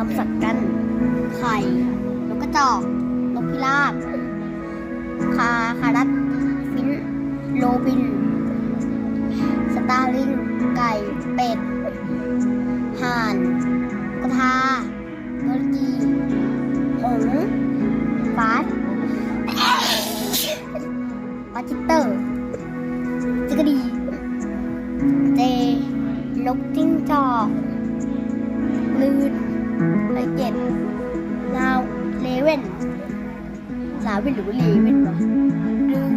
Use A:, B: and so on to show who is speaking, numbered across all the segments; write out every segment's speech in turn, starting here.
A: คำสัตว์กัน ไข่นกกระจอกนกพิราบคาคารัตฟินโรบิน สตาร์ลิง ไก่ เป็ด ห่าน กระทาโดรกีหงฟาสปาจิเตอร์จิกกะดีเจนกจิ้งจอก ลืน ไรเจ็ดลาวเลเว่นลาว่นหรือเลเว่นวะลืม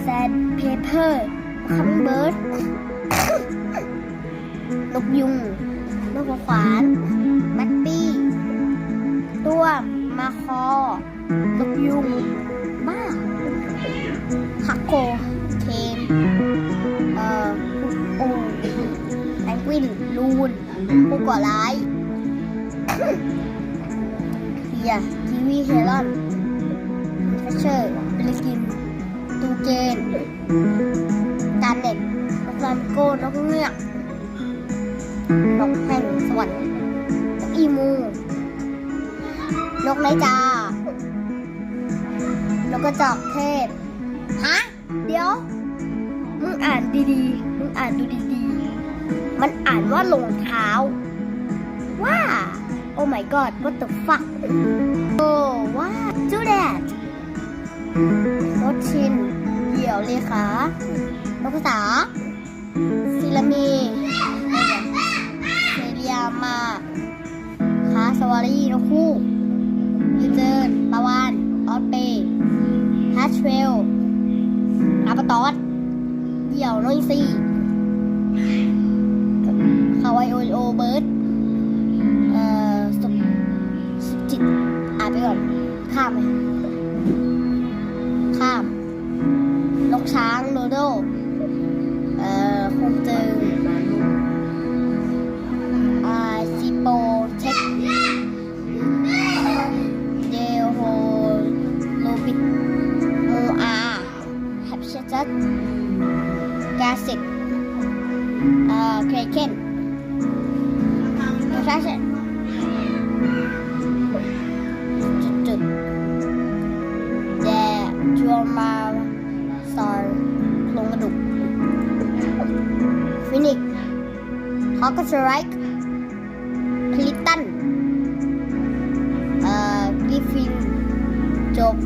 A: แซดเพเปอร์คัมเบิร์ดนกยุงนกขวานมัดปี้ตัวมาคอนกยุงบ้าฮักโคเคนเอ่อโอแพนกวิน ลูนผู้ก่อร้าย เฮียทีวีเฮลอนเฟเชอร์เบลกินตูเจนการเด็กนกฟลามโก้นกเงือกนกแห่งสวรรค์นกอีมู นกไนจานกกระจอกเทศฮะ เดี๋ยว มึงอ่านดีๆ มึงอ่านดูดีๆ มันอ่านว่ารองเท้า ว้า Oh my god what the fuck Oh what do that รถชิน เดี่ยวเลขานกภาษาศิลามีเซเรียมาคาสวารีนกคู่ยูเจินปาวานออสเปย์ฮัชเวลอาปาตอสเดี่ยวน้อยซีคาวายโอโอเบิร์ดามไปข้าม นกช้างโดโด เอ่อคงเจออ่าซิโปเช็คเดลโฮโลบิดโมอาแฮปเชจัตกาสิกเอ่อเครเคนไม่ใช่ใช่จุ มาซอยโครงกระดูกฟินิกฮอกสไรค์คลิตันเอ่อกิฟฟินจบ